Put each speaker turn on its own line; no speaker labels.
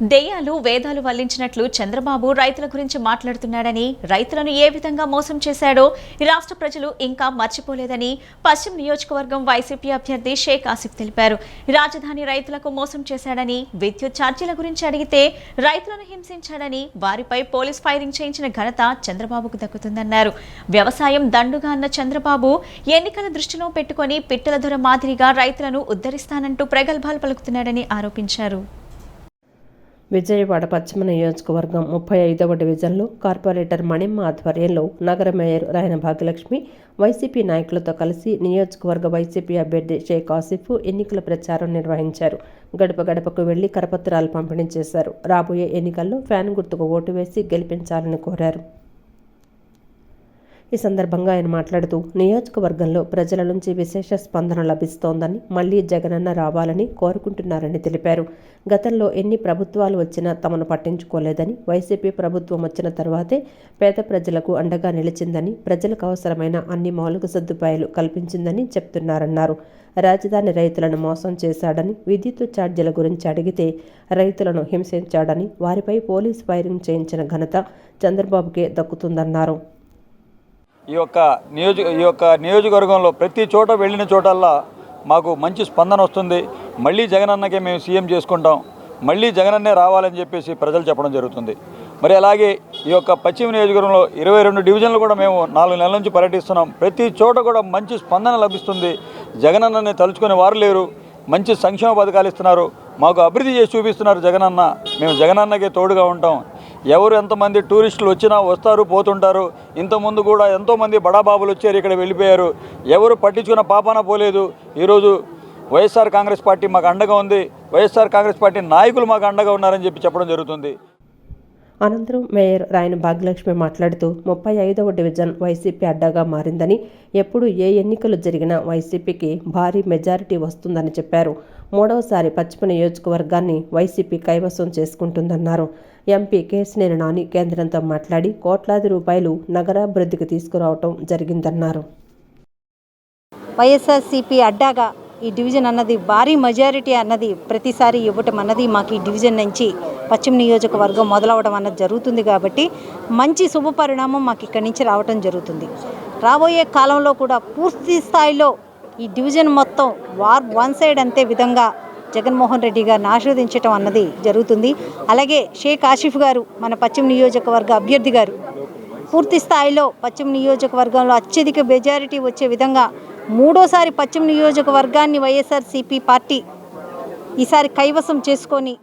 దెయ్యాలు వేదాలు వల్లించినట్లు చంద్రబాబు రైతుల గురించి మాట్లాడుతున్నాడని రైతులను ఏ విధంగా మోసం చేశాడో రాష్ట్ర ప్రజలు ఇంకా మర్చిపోలేదని పశ్చిమ నియోజకవర్గం వైసీపీ అభ్యర్థి షేక్ ఆసిఫ్ తెలిపారు. రాజధాని రైతులకు మోసం చేశాడని విద్యుత్ ఛార్జీల గురించి అడిగితే రైతులను హింసించాడని వారిపై పోలీస్ ఫైరింగ్ చేయించిన ఘనత చంద్రబాబుకు దక్కుతుందన్నారు. వ్యవసాయం దండుగా అన్న చంద్రబాబు ఎన్నికల దృష్టిలో పెట్టుకొని పిట్టల దొర మాదిరిగా రైతులను ఉద్ధరిస్తానంటూ ప్రగల్భాలు పలుకుతున్నాడని ఆరోపించారు.
విజయవాడ పశ్చిమ నియోజకవర్గం ముప్పై ఐదవ డివిజన్లో కార్పొరేటర్ మణిమ్మ ఆధ్వర్యంలో నగర మేయర్ రాయన భాగ్యలక్ష్మి వైసీపీ నాయకులతో కలిసి నియోజకవర్గ వైసీపీ అభ్యర్థి షేక్ ఆసిఫ్ ఎన్నికల ప్రచారం నిర్వహించారు. గడప గడపకు వెళ్ళి కరపత్రాలు పంపిణీ చేశారు. రాబోయే ఎన్నికల్లో ఫ్యాన్ గుర్తుకు ఓటు వేసి గెలిపించాలని కోరారు. ఈ సందర్భంగా ఆయన మాట్లాడుతూ నియోజకవర్గంలో ప్రజల నుంచి విశేష స్పందన లభిస్తోందని మళ్ళీ జగనన్న రావాలని కోరుకుంటున్నారని తెలిపారు. గతంలో ఎన్ని ప్రభుత్వాలు వచ్చినా తమను పట్టించుకోలేదని వైసీపీ ప్రభుత్వం వచ్చిన తర్వాతే పేద ప్రజలకు అండగా నిలిచిందని ప్రజలకు అవసరమైన అన్ని మౌలిక సదుపాయాలు కల్పించిందని చెప్తున్నారన్నారు. రాజధాని రైతులను మోసం చేశాడని విద్యుత్ ఛార్జీల గురించి అడిగితే రైతులను హింసించాడని వారిపై పోలీస్ ఫైరింగ్ చేయించిన ఘనత చంద్రబాబుకే దక్కుతుందన్నారు.
ఈ యొక్క నియోజక ఈ యొక్క నియోజకవర్గంలో ప్రతి చోట వెళ్ళిన చోటల్లా మాకు మంచి స్పందన వస్తుంది. మళ్ళీ జగనన్నకే మేము సీఎం చేసుకుంటాం. మళ్ళీ జగనన్నే రావాలని చెప్పేసి ప్రజలు చెప్పడం జరుగుతుంది. మరి అలాగే ఈ యొక్క పశ్చిమ నియోజకవర్గంలో ఇరవై రెండు డివిజన్లు కూడా మేము నాలుగు నెలల నుంచి పర్యటిస్తున్నాం. ప్రతి చోట కూడా మంచి స్పందన లభిస్తుంది. జగనన్నని తలుచుకునే వారు లేరు. మంచి సంక్షేమ పథకాలు ఇస్తున్నారు. మాకు అభివృద్ధి చేసి చూపిస్తున్నారు జగనన్న. మేము జగనన్నకే తోడుగా ఉంటాం. ఎవరు ఎంతమంది టూరిస్టులు వచ్చినా వస్తారు పోతుంటారు. ఇంతకుముందు కూడా ఎంతోమంది బడాబాబులు వచ్చారు ఇక్కడ వెళ్ళిపోయారు. ఎవరు పట్టించుకున్న పాపాన పోలేదు. ఈరోజు వైఎస్ఆర్ కాంగ్రెస్ పార్టీ మాకు అండగా ఉంది. వైఎస్ఆర్ కాంగ్రెస్ పార్టీ నాయకులు మాకు అండగా ఉన్నారని చెప్పి చెప్పడం జరుగుతుంది.
అనంతరం మేయర్ రాయన భాగ్యలక్ష్మి మాట్లాడుతూ ముప్పై ఐదవ డివిజన్ వైసీపీ అడ్డాగా మారిందని ఎప్పుడు ఏ ఎన్నికలు జరిగినా వైసీపీకి భారీ మెజారిటీ వస్తుందని చెప్పారు. మూడవసారి పశ్చిమ నియోజకవర్గాన్ని వైసీపీ కైవసం చేసుకుంటుందన్నారు. ఎంపీ కేసినేని నాని కేంద్రంతో మాట్లాడి కోట్లాది రూపాయలు నగరాభివృద్ధికి తీసుకురావటం జరిగిందన్నారు.
వైఎస్ఆర్సీపీ అడ్డాగా ఈ డివిజన్ అన్నది భారీ మెజారిటీ అన్నది ప్రతిసారి ఇవ్వటం అన్నది మాకు ఈ డివిజన్ నుంచి పశ్చిమ నియోజకవర్గం మొదలవడం అన్నది జరుగుతుంది కాబట్టి మంచి శుభ పరిణామం మాకు ఇక్కడి నుంచి రావటం జరుగుతుంది. రాబోయే కాలంలో కూడా పూర్తి స్థాయిలో ఈ డివిజన్ మొత్తం వార్ వన్ సైడ్ అంతే విధంగా జగన్మోహన్ రెడ్డి గారిని ఆశీర్వదించడం అన్నది జరుగుతుంది. అలాగే షేక్ ఆసిఫ్ గారు మన పశ్చిమ నియోజకవర్గ అభ్యర్థి గారు పూర్తి స్థాయిలో పశ్చిమ నియోజకవర్గంలో అత్యధిక మెజారిటీ వచ్చే విధంగా మూడోసారి పశ్చిమ నియోజకవర్గాన్ని వైఎస్ఆర్సీపీ పార్టీ ఈసారి కైవసం చేసుకొని